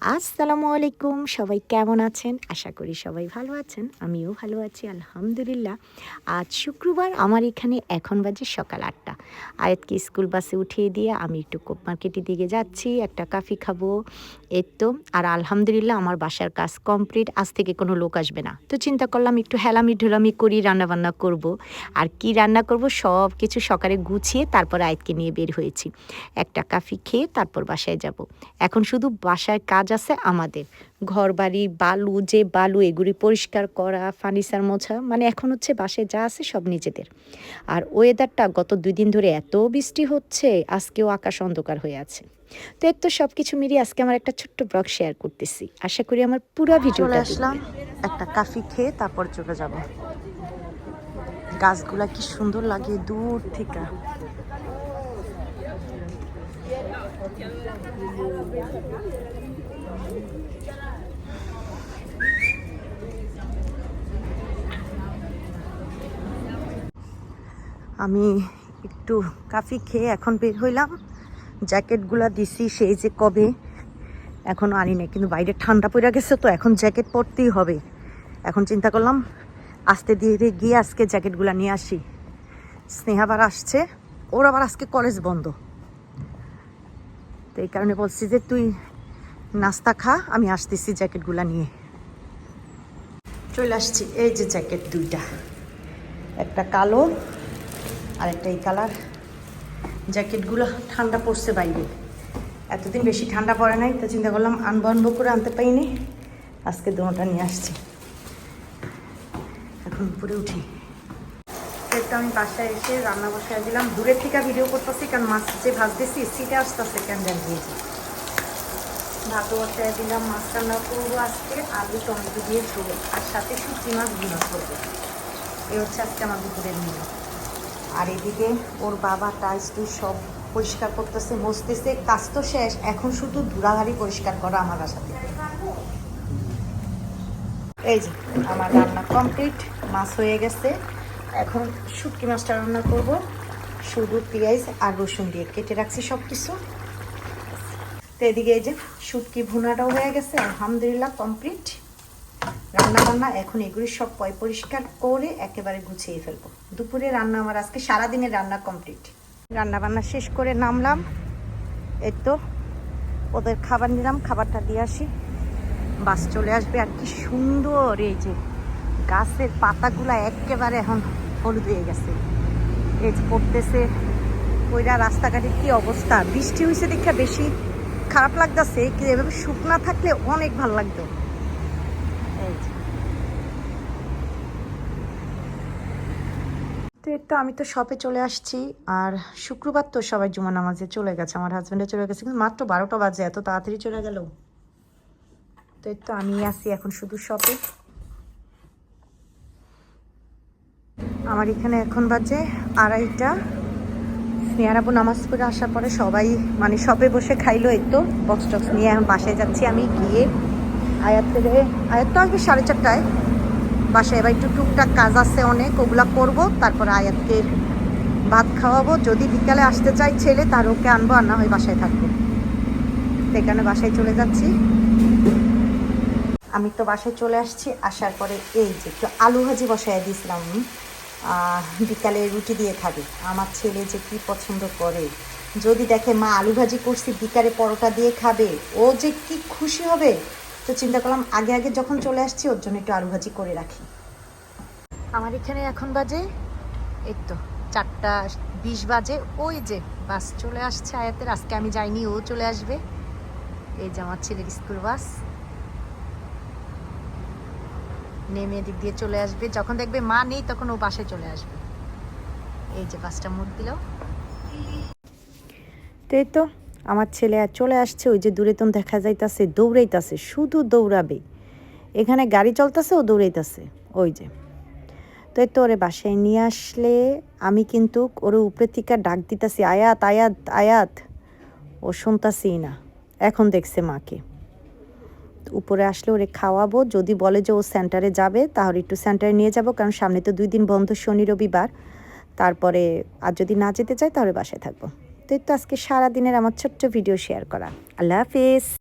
আসসালামু আলাইকুম, সবাই কেমন আছেন? আশা করি সবাই ভালো আছেন, আমিও ভালো আছি, আলহামদুলিল্লাহ। আজ শুক্রবার, আমার এখানে এখন বাজে সকাল আটটা। আয়াতকে স্কুল বাসে উঠিয়ে দিয়ে আমি একটু কোপ মার্কেটের দিকে যাচ্ছি, একটা কাফি খাব এর তো। আর আলহামদুলিল্লাহ, আমার বাসার কাজ কমপ্লিট, আজ থেকে কোনো লোক আসবে না। তো চিন্তা করলাম, একটু হেলামি ঢোলামি করি, রান্নাবান্না করব। আর কি রান্না করব, সব কিছু সকালে গুছিয়ে তারপর আয়াতকে নিয়ে বের হয়েছি। একটা কাফি খেয়ে তারপর বাসায় যাব। এখন শুধু বাসায় কাজ আছে আমাদের। ঘর বাড়ি বালু যে বালু এগুলি পরিষ্কার করা ফার্নিচার মোছা মানে এখন হচ্ছে বাসে যা আছে সব নিজেদের। আর ওয়েদারটা গত দুই দিন ধরে এত বৃষ্টি হচ্ছে আজকেও আকাশ অন্ধকার হয়ে আছে। তো এর তো সব কিছু মিলিয়ে আজকে আমার একটা ছোট্ট ব্লগ শেয়ার করতেছি। আশা করি আমার পুরো ভিডিওটা আসলাম একটা কাফি খেয়ে তারপর চলে যাব। গাছগুলা কি সুন্দর লাগে দূর থেকে। আমি একটু কাফি খেয়ে এখন বের হইলাম। জ্যাকেটগুলা দিছি, সেই যে কবে? এখনও আনি নাই, কিন্তু বাইরে ঠান্ডা পড়ে গেছে তো, এখন জ্যাকেট পরতেই হবে। এখন চিন্তা করলাম, আস্তে ধীরে গিয়ে আজকে জ্যাকেটগুলো নিয়ে আসি। স্নেহা আবার আসছে, ওর আবার আজকে কলেজ বন্ধ। তো এই কারণে বলছি যে তুই নাস্তা খা, আমি আসতেছি জ্যাকেটগুলো নিয়ে। চলে আসছি, এই যে জ্যাকেট দুইটা। একটা কালো আর একটা এই কালার। জ্যাকেটগুলো ঠান্ডা পড়ছে বাইরে। এতদিন বেশি ঠান্ডা পড়ে নাই, তো চিন্তা করলাম আনব আনব করে আনতে পাইনি আজকে দুটা নিয়ে আসছি। এখন উপরে উঠি। তো আমি বাসায় এসে রান্না বসায় দিলাম। দূরের থেকে ভিডিও করতেছি, কারণ মাছ যে ভাজতেছি সিটে আসতেছে ক্যান্ডেল দিয়েছি ভাত বসায় দিলাম মাছ রান্না করব আজকে, আলু, টমেটো দিয়ে ঝোল, আর সাথে শুটকি মাছ গুঁড়ো করব। এই হচ্ছে আজকে আমার দুপুরের মেনু আর এদিকে ওর বাবা টুইস সব পরিষ্কার করতেছে, মসতেছে, কাজ তো শেষ, এখন শুধু ধুলাধারি পরিষ্কার করা আমার বাসাতে। এই যে, আমার রান্না কমপ্লিট মাছ হয়ে গেছে। এখন শুটকি মাছটা রান্না করব। শুধু পেঁয়াজ আর রসুন দিয়ে কেটে রাখছি সব কিছু তো এদিকে এই যে শুটকি ভুনাটাও হয়ে গেছে, আলহামদুলিল্লাহ কমপ্লিট রান্না বান্না এখন এগুলি সব পয় পরিষ্কার করে একেবারে গুছিয়ে ফেলব। দুপুরে রান্না আমার আজকে সারাদিনের রান্না কমপ্লিট রান্না বান্না শেষ করে নামলাম। এই তো ওদের খাবার নিলাম, খাবারটা দিয়ে আসি। বাস চলে আসবে আর কি সুন্দর এই যে গাছের পাতাগুলো একেবারে এখন হলুদ হয়ে গেছে। এই যে পড়তেছে ওইরা রাস্তাঘাটের কি অবস্থা? বৃষ্টি হয়েছে দেখে বেশি। খারাপ লাগতেছে, কিন্তু এভাবে শুকনা থাকলে অনেক ভালো লাগতো। তো আমি তো শপে চলে আসছি, আর শুক্রবার তো সবাই জুমা নামাজে চলে গেছে, আমার হাজব্যান্ডে চলে গেছে, কিন্তু মাত্র বারোটা বাজে, এত তাড়াতাড়ি চলে গেল। তো তো আমি আসি এখন শুধু শপে আমার এখানে এখন বাজে আড়াইটা। স্নেহারাবু নামাজ পড়ে আসার পরে সবাই মানে শপে বসে খাইলো এই তো বক্স টক্স নিয়ে এখন বাসায় যাচ্ছি আমি গিয়ে। আয়াত থেকে আয়াত তো আসবে সাড়ে চারটায়। বাসায় এবার একটু টুকটাক কাজ আছে অনেক, ওগুলো করব, তারপর আয়াতকে ভাত খাওয়াবো। যদি বিকালে আসতে চাই ছেলে, তার ওকে আনব, আর না হয় বাসায় থাকব। সেখানে বাসায় চলে যাচ্ছি। আমি তো বাসায় চলে আসছি। আসার পরে এই যে একটু আলু ভাজি বসায় দিয়েছিলাম। আমি বিকালে রুটি দিয়ে খাবে। আমার ছেলে যে কি পছন্দ করে। যদি দেখে মা আলু ভাজি করছি, বিকালে পরোটা দিয়ে খাবে, ও যে কি খুশি হবে। তো চিন্তা করলাম, আগে আগে যখন চলে আসছি, ওর জন্য একটু আলু ভাজি করে রাখি। আমার এখানে এখন বাজে, এই তো চারটা বিশ বাজে। ওই যে বাস চলে আসছে আয়াতের, আজকে আমি যাইনি, ও চলে আসবে। এই যে আমার ছেলের স্কুল বাস। নেমে এদিক দিয়ে চলে আসবে। যখন দেখবে মা নেই, তখন ও বাসে চলে আসবে। এই যে বাসটা মুখ দিল। তো তো আমার ছেলে আর চলে আসছে, ওই যে দূরে তো দেখা যাইতাছে, দৌড়াইতাছে, শুধু দৌড়াবে। এখানে গাড়ি চলতেছে, ও দৌড়াইতাছে, ওই যে। তো এই তো ওরে বাসায় নিয়ে আসলে, আমি কিন্তু ওরে উপরে থেকে ডাক দিতাছি, আয়াত আয়াত আয়াত। ও শুনতাছি না। এখন দেখছে মাকে। উপরে আসলে ওরে খাওয়াবো। যদি বলে যে ও সেন্টারে যাবে, তাহলে একটু সেন্টারে নিয়ে যাব, কারণ সামনে তো দুই দিন বন্ধ, শনি, রবিবার। তারপরে আর যদি না যেতে চাই তাহলে বাসায় থাকব। তো এই তো আজকে সারাদিনের আমার ছোট্ট ভিডিও শেয়ার করা। আল্লাহ হাফিজ।